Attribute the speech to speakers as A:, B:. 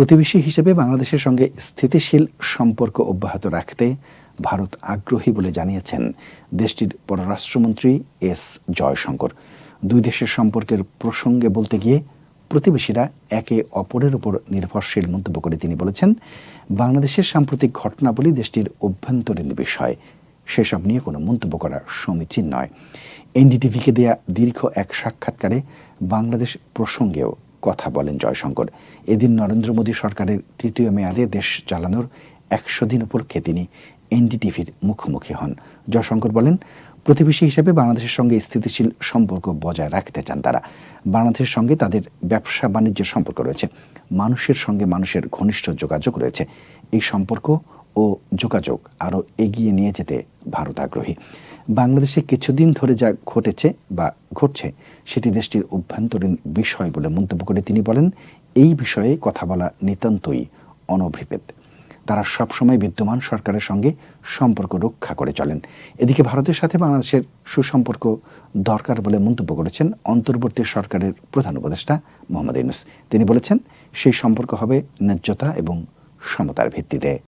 A: প্রতিবেশী হিসেবে বাংলাদেশের সঙ্গে স্থিতিশীল সম্পর্ক অব্যাহত রাখতে ভারত আগ্রহী বলে জানিয়েছেন দেশটির পররাষ্ট্রমন্ত্রী এস জয়শঙ্কর। দুই দেশের সম্পর্কের প্রসঙ্গে বলতে গিয়ে প্রতিবেশীরা একে অপরের উপর নির্ভরশীল মন্তব্য করে তিনি বলেছেন, বাংলাদেশের সাম্প্রতিক ঘটনাবলী দেশটির অভ্যন্তরীণ বিষয়। সেসব নিয়ে কোনো মন্তব্য করা সমীচীন নয়। এনডিটিভিকে দেয়া দীর্ঘ এক সাক্ষাৎকারে বাংলাদেশ প্রসঙ্গেও কথা বলেন জয়শঙ্কর। এদিন নরেন্দ্র মোদী সরকারের তৃতীয় মেয়াদে দেশ চালানোর একশো দিন উপলক্ষে তিনি এনডিটিভির মুখোমুখি হন। জয়শঙ্কর বলেন, প্রতিবেশী হিসেবে বাংলাদেশের সঙ্গে স্থিতিশীল সম্পর্ক বজায় রাখতে চান তারা। বাংলাদেশের সঙ্গে তাদের ব্যবসা বাণিজ্যের সম্পর্ক রয়েছে। মানুষের সঙ্গে মানুষের ঘনিষ্ঠ যোগাযোগ রয়েছে। এই সম্পর্ক ও যোগাযোগ আরও এগিয়ে নিয়ে যেতে ভারত আগ্রহী। বাংলাদেশে কিছুদিন ধরে যা ঘটেছে বা ঘটছে, সেটি দেশটির অভ্যন্তরীণ বিষয় বলে মন্তব্য করে তিনি বলেন, এই বিষয়ে কথা বলা নিতান্তই অনভিপ্রেত। তারা সবসময় বিদ্যমান সরকারের সঙ্গে সম্পর্ক রক্ষা করে চলেন। এদিকে ভারতের সাথে বাংলাদেশের সুসম্পর্ক দরকার বলে মন্তব্য করেছেন অন্তর্বর্তী সরকারের প্রধান উপদেষ্টা মোহাম্মদ ইউনুস। তিনি বলেছেন, সেই সম্পর্ক হবে ন্যায্যতা এবং সমতার ভিত্তিতে।